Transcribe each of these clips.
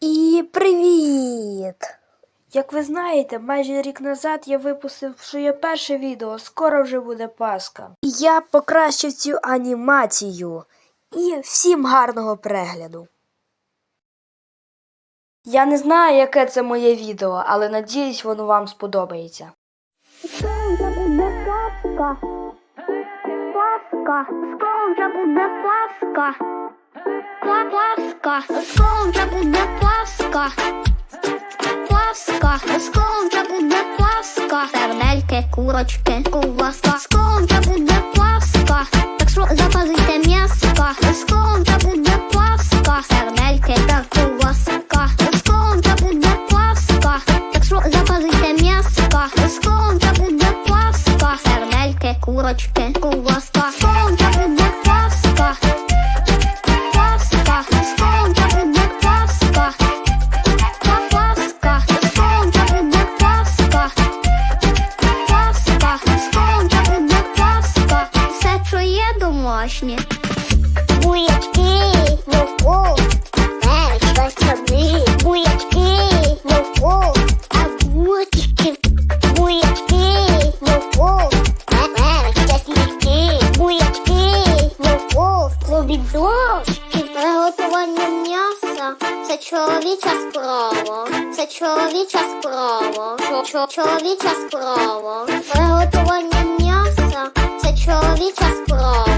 І привіт! Як ви знаєте, майже рік назад я випустив своє перше відео, скоро вже буде Пасха. Я покращив цю анімацію. І всім гарного перегляду. Я не знаю, яке це моє відео, але надіюсь, воно вам сподобається. Скоро буде Пасха. Пасха. Скоро буде Пасха. Пла- Пасха. Скоро буде Пасха. Пасха. Скоро буде Пасха. Сердельки, курочки, ковбаска. Скоро буде Пасха. Так що запалите м'яска. Скоро буде Пасха. Сердельки та ковбаска. Скоро буде Пасха. Так що запалите м'яска. Скоро буде Пасха. Сердельки, курочки, ковбаска. Скоро буде Пасха. Домашнє. Буячки, вовку, перець, сади, буячки, вовку, агурчики, буячки, вовку, перець, часники, буячки, вовку, клубідочки, приготування м'яса, це чоловіча справа, це чоловіча справа, Чо- чо- чоловіча справа, приготування м'яса, це чоловіча справа.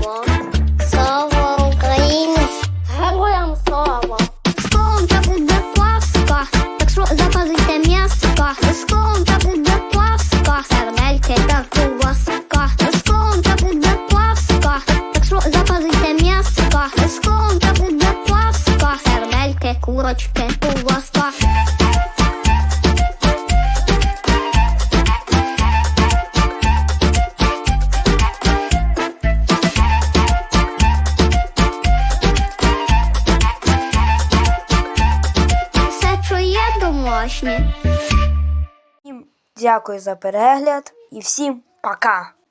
Сердельки, курочки, ковбаска. Все, що є домашнє. Дякую за перегляд і всім пока!